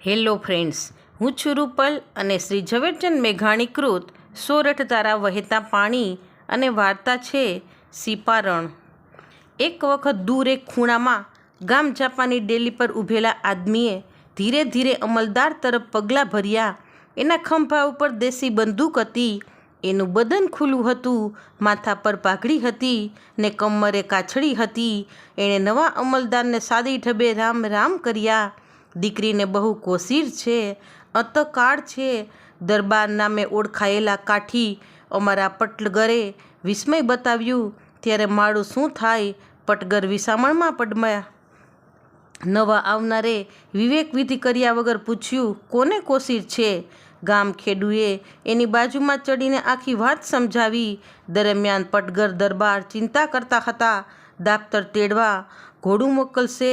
Hello friends, હું છું રૂપલ અને શ્રી ઝવેરચંદ મેઘાણી કૃત સોરઠ તારા વહેતા પાણી અને વાર્તા છે સિપારણ. એક વખત દૂર એક ખૂણામાં ગામ જાપાની ડેલી પર ઊભેલા આદમીએ ધીરે ધીરે અમલદાર તરફ પગલાં ભર્યા. એના ખંભા ઉપર દેશી બંદૂક હતી, એનું બદન ખુલ્લું હતું, માથા પર પાઘડી હતી ને કમરે કાછડી હતી. એણે નવા અમલદારને સાદી ઢબે રામ રામ કર્યા. દીકરીને બહુ કોશીર છે, અતકાળ છે. દરબાર નામે ઓળખાયેલા કાઠી અમારા પટલગરે વિસ્મય બતાવ્યું, ત્યારે મારું શું થાય? પટગર વિસામણમાં પડમાયા નવા આવનારે વિવેક વિધિ કર્યા વગર પૂછ્યું, કોને કોશીર છે? ગામ ખેડૂએ એની બાજુમાં ચડીને આખી વાત સમજાવી. દરમિયાન પટગર દરબાર ચિંતા કરતા હતા. દાપ્તર તેડવા ઘોડું મોકલશે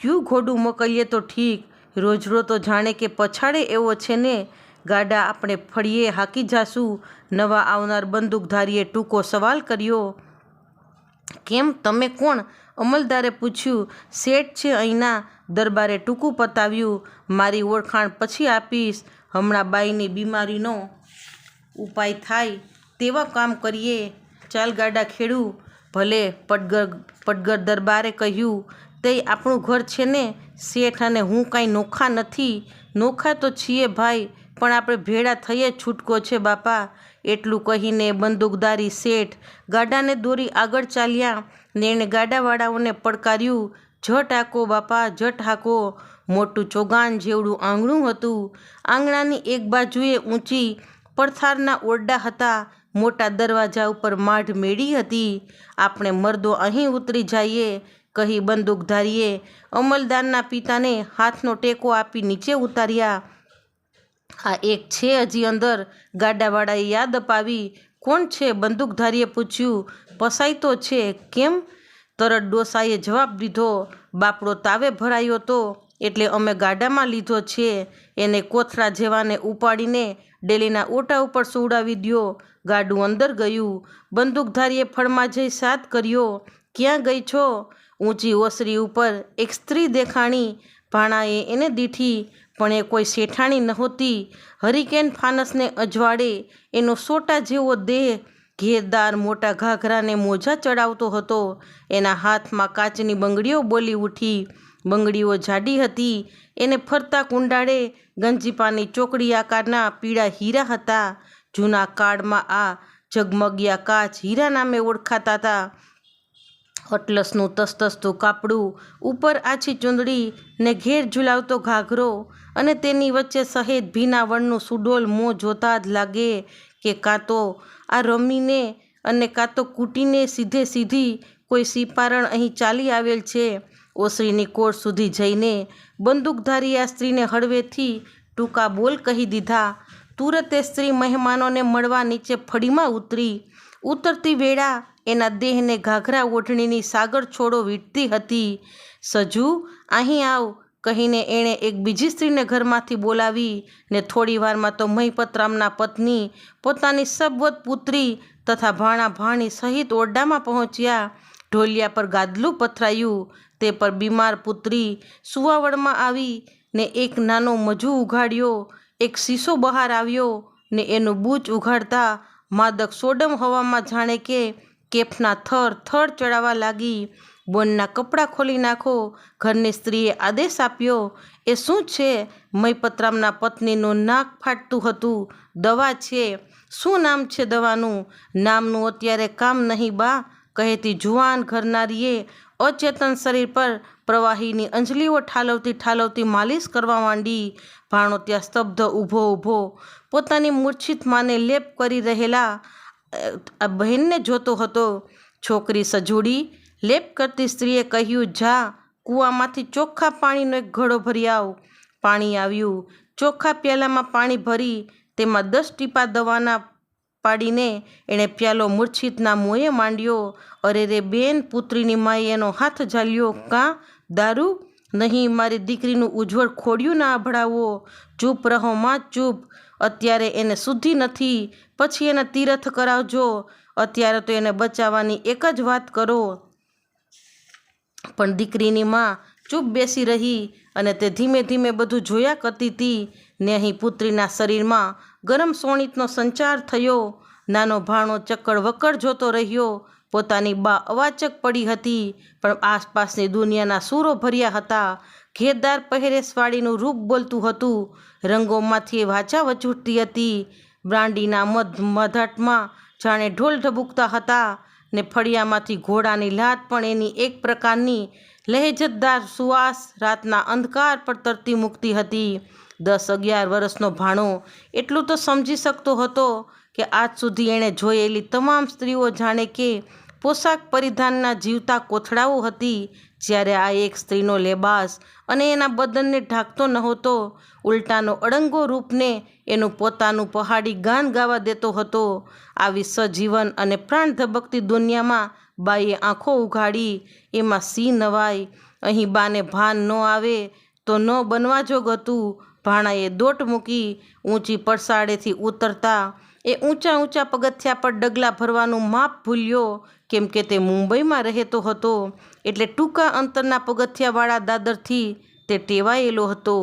ક્યું ઘોડું મોકલીએ તો ઠીક? રોજ રોજ તો જાણે કે પછાડે એવો છે ને? ગાડા, આપણે ફળીએ, હાકી જાશું. નવા આવનાર બંદૂકધારીએ ટૂંકો સવાલ કર્યો. કેમ? તમે કોણ? અમલદારે પૂછ્યું. શેઠ છે અહીંના. દરબારે ટૂંકું પતાવ્યું. મારી ઓળખાણ પછી આપીશ. હમણાં બાઈની બીમારીનો ઉપાય થાય તેવા કામ કરીએ. ચાલ ગાડા ખેડું. ભલે પડગર પટગર દરબારે કહ્યું. તે આપણું ઘર છે ને? શેઠ અને હું કાંઈ નોખા નથી. નોખા તો છીએ ભાઈ, પણ આપણે ભેળા થઈએ છૂટકો છે બાપા. એટલું કહીને બંદૂકદારી શેઠ ગાડાને દોરી આગળ ચાલ્યા. ને એણે ગાડાવાળાઓને પડકાર્યું, જટ હાકો બાપા, જટ હાકો. મોટું ચોગાન જેવડું આંગણું હતું. આંગણાની એક બાજુએ ઊંચી પડથારના ઓરડા હતા. મોટા દરવાજા ઉપર માઢ મેળી હતી. આપણે મર્દો અહીં ઉતરી જઈએ. કહી બંદૂકધારીએ અમલદારના પિતાને હાથનો ટેકો આપી નીચે ઉતાર્યા. આ એક છે હજી અંદર. ગાડાવાળાએ યાદ અપાવી, કોણ છે? બંદૂકધારીએ પૂછ્યું. પસાઈ તો છે. કેમ? તરત ડોસાએ જવાબ દીધો. બાપડો તાવે ભરાયો તો, એટલે અમે ગાડામાં લીધો છે. એને કોથળા જેવાને ઉપાડીને ડેલીના ઓટા ઉપર સુવડાવી દ્યો. ગાડું અંદર ગયું. બંદૂકધારીએ ફળમાં જઈ સાથ કર્યો. ક્યાં ગઈ છો? ઊંચી ઓસરી ઉપર એક સ્ત્રી દેખાણી ભાણાએ એને દીઠી, પણ એ કોઈ શેઠાણી નહોતી. હરિકેન ફાનસને અજવાળે એનો સોટા જેવો દેહ ઘેરદાર મોટા ઘાઘરાને મોજા ચડાવતો હતો. એના હાથમાં કાચની બંગડીઓ બોલી ઉઠી. બંગડીઓ જાડી હતી. એને ફરતા કુંડાળે ગંજીપાની ચોકડી આકારના પીળા હીરા હતા. જૂના કાળમાં આ ઝગમગિયા કાચ હીરા નામે ઓળખાતા હતા. અટલસનું તસતસતું કાપડું ઉપર આછી ચૂંદડી ને ઘેર ઝુલાવતો ઘાઘરો અને તેની વચ્ચે સહેજ ભીના વણનું સુડોલ મોં જોતા જ લાગે કે કાં તો આ રમીને અને કાં તો કૂટીને સીધે સીધી કોઈ સિપારણ અહીં ચાલી આવેલ છે. ઓસરીની કોર સુધી જઈને બંદૂકધારી આ સ્ત્રીને હળવેથી ટૂંકા બોલ કહી દીધા, તુરતે સ્ત્રી મહેમાનોને મળવા નીચે ફળીમાં ઉતરી. ઉતરતી વેળા એના દેહને ઘાઘરા ઓઢણીની સાગર છોડો વીટતી હતી. સજુ, અહીં આવ, કહીને એણે એક બીજી સ્ત્રીને ઘરમાંથી બોલાવી ને થોડી વારમાં તો મહિપતરામના પત્ની, પોતાની સબવત પુત્રી તથા ભાણા ભાણી સહિત ઓરડામાં પહોંચ્યા, ઢોલિયા પર ગાદલું પથરાયું, તે પર બીમાર પુત્રી સુવાવડમાં આવી ને એક નાનો મજુ ઉઘાડ્યો, એક શીશો બહાર આવ્યો ને એનું બૂચ ઉઘાડતા માદક સોડમ હવામાં જાણે કે કેફના થર થર ચડાવવા લાગી. બોનના કપડાં ખોલી નાખો. ઘરની સ્ત્રીએ આદેશ આપ્યો, એ શું છે? મયપતરામના પત્નીનું નાક ફાટતું હતું. દવા છે. શું નામ છે દવાનું? નામનું અત્યારે કામ નહીં બા, કહેતી જુવાન ઘરનારીએ અચેતન શરીર પર પ્રવાહીની અંજલીઓ ઠાલવતી ઠાલવતી માલિશ કરવા માંડી. ભાણો ત્યાં સ્તબ્ધ ઊભો ઊભો પોતાની મૂર્છિત માને લેપ કરી રહેલા આ બહેનને જોતો હતો છોકરી સજોડી, લેપ કરતી સ્ત્રીએ કહ્યું, જા, કૂવામાંથી ચોખ્ખા પાણીનો એક ઘડો ભરી આવ. પાણી આવ્યું. ચોખ્ખા પ્યાલામાં પાણી ભરી, તેમાં દસ ટીપા દવાના પાડીને એણે પ્યાલો મૂર્છિતના મોંએ માંડ્યો. અરે રે બેન, પુત્રીની માએ એનો હાથ ઝાલ્યો. કાં, દારૂ? નહીં, મારી દીકરીનું ઉજ્જવળ ખોડિયું ના અભડાવો. ચૂપ રહો, માં, ચૂપ. અત્યારે એને શુદ્ધિ નથી. પછી એને તીરથ કરાવજો. અત્યારે તો એને બચાવવાની એક જ વાત કરો. પણ દીકરીની માં ચૂપ બેસી રહી અને તે ધીમે ધીમે બધું જોયા કરતી હતી. ને અહીં પુત્રીના શરીરમાં ગરમ સોણીતનો સંચાર થયો. નાનો ભાણો ચક્કર વક્કર જોતો રહ્યો. પોતાની બા અવાચક પડી હતી, પણ આસપાસની દુનિયાના સૂરો ભર્યા હતા. ઘેરદાર પહેરેશવાળીનું રૂપ બોલતું હતું. રંગોમાંથી વાચા વચૂટતી હતી. બ્રાંડીના મધ મધાટમાં જાણે ઢોલ ઢબૂકતા હતા ને ફળિયામાંથી ઘોડાની લાત પણ એની એક પ્રકારની લહેજતદાર સુવાસ રાતના અંધકાર પર તરતી મૂકતી હતી. દસ અગિયાર વર્ષનો ભાણો એટલું તો સમજી શકતો હતો કે આજ સુધી એણે જોયેલી તમામ સ્ત્રીઓ જાણે કે પોશાક પરિધાનના જીવતા કોથળાઓ હતી. જ્યારે આ એક સ્ત્રીનો લેબાસ અને એના બદનને ઢાંકતો નહોતો, ઉલટાનો અડંગો રૂપને એનું પોતાનું પહાડી ગાન ગાવા દેતો હતો. આવી સજીવન અને પ્રાણ ધબકતી દુનિયામાં બાઈએ આંખો ઉઘાડી, એમાં સી નવાઈ અહીં બાને ભાન ન આવે તો ન બનવા જોગ હતું. ભાણાએ દોટ મૂકી ઊંચી પડસાળેથી ઉતરતા, એ ઊંચા ઊંચા પગથિયા પર ડગલા ભરવાનું માપ ભૂલ્યો કેમ કે તે મુંબઈમાં રહેતો હતો એટલે ટૂંકા અંતરના પગથિયાવાળા દાદરથી તે ટેવાયેલો હતો.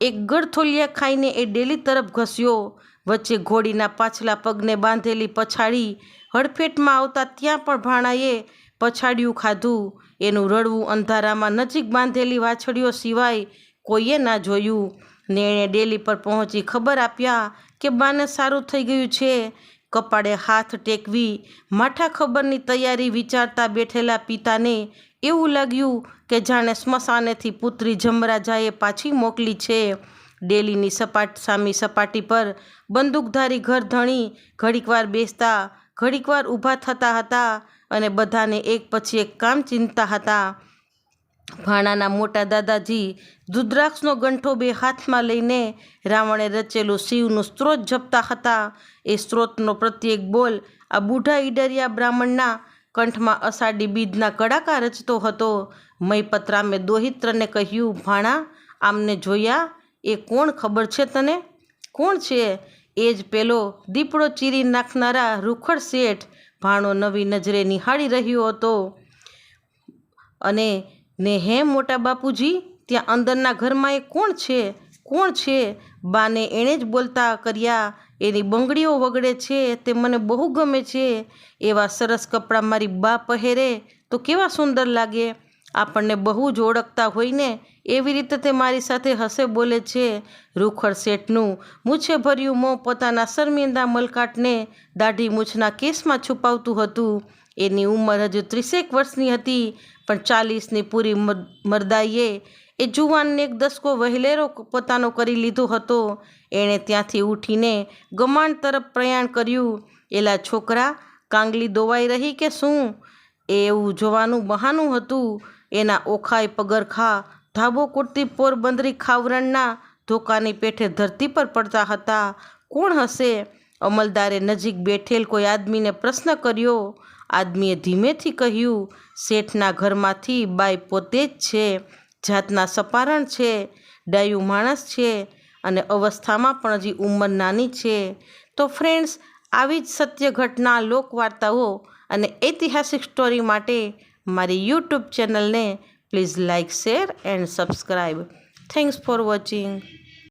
એક ગળથોલિયા ખાઈને એ ડેલી તરફ ઘસ્યો, વચ્ચે ઘોડીના પાછલા પગને બાંધેલી પછાડી હડફેટમાં આવતા ત્યાં પણ ભાણાએ પછાડિયું ખાધું. એનું રડવું અંધારામાં નજીક બાંધેલી વાછડીઓ સિવાય કોઈએ ના જોયું. ને એણે ડેલી પર પહોંચી ખબર આપ્યા કે બાને સારું થઈ ગયું છે. કપાળે હાથ ટેકવી માઠા ખબરની તૈયારી વિચારતા બેઠેલા પિતાને એવું લાગ્યું કે જાણે સ્મશાનેથી પુત્રી જમરાજાએ પાછી મોકલી છે. ડેલીની સપાટ, સામી સપાટી પર બંદૂકધારી ઘર ધણી ઘડીકવાર બેસતા, ઘડીકવાર ઊભા થતા હતા અને બધાને એક પછી એક કામ ચિંતા હતા. ભાણાના મોટા દાદાજી દુદ્રાક્ષનો ગંઠો બે હાથમાં લઈને રાવણે રચેલું શિવનું સ્ત્રોત જપતા હતા. એ સ્ત્રોતનો પ્રત્યેક બોલ આ બુઢા ઈડરિયા બ્રાહ્મણના કંઠમાં અષાઢી બીજના કડાકા રચતો હતો. મયપત્રામે દોહિત્રને કહ્યું, ભાણા, આમને જોયા? એ કોણ ખબર છે તને? કોણ છે? એ જ પેલો દીપડો ચીરી નાખનારા રૂખડ શેઠ. ભાણો નવી નજરે નિહાળી રહ્યો હતો અને ને હે મોટા બાપુજી, ત્યાં અંદરના ઘરમાં એ કોણ છે? કોણ છે? બાને એણે જ બોલતા કર્યા, એની બંગડીઓ વગડે છે, તે મને બહુ ગમે છે. એવા સરસ કપડાં મારી બા પહેરે, તો કેવા સુંદર લાગે. આપણને બહુ જ ઓળખતા હોઈને એવી રીતે તે મારી સાથે હસે બોલે છે. રૂખડ શેઠનું મૂછે ભર્યું મોં પોતાના શર્મિંદા મલકાટને દાઢી મૂછના કેસમાં છુપાવતું હતું. એની ઉંમર હજુ ત્રીસેક વર્ષની હતી, પણ ચાલીસની પૂરી મરદાઈએ એ જુવાનને એક દસકો વહેલેરો પોતાનો કરી લીધો હતો. એણે ત્યાંથી ઊઠીને ગમાણ તરફ પ્રયાણ કર્યું. એલા છોકરા, કાંગલી દોવાઈ રહી કે શું? એ એવું જોવાનું બહાનું હતું. એના ઓખાય પગરખા ધાબો કુર્તી પોરબંદરી ખાવરણના ધોકાની પેઠે ધરતી પર પડતા હતા. કોણ હશે? અમલદારે નજીક બેઠેલ કોઈ આદમીને પ્રશ્ન કર્યો. આદમીએ ધીમેથી કહ્યું, શેઠના ઘરમાંથી બાઈ પોતે જ છે, જાતના સપારણ છે, ડાયું માણસ છે અને અવસ્થામાં પણ હજી ઉંમર નાની છે. તો ફ્રેન્ડ્સ આવી જ સત્ય ઘટના, લોકવાર્તાઓ અને ઐતિહાસિક સ્ટોરી માટે મારી યુટ્યુબ ચેનલને please like share and subscribe thanks for watching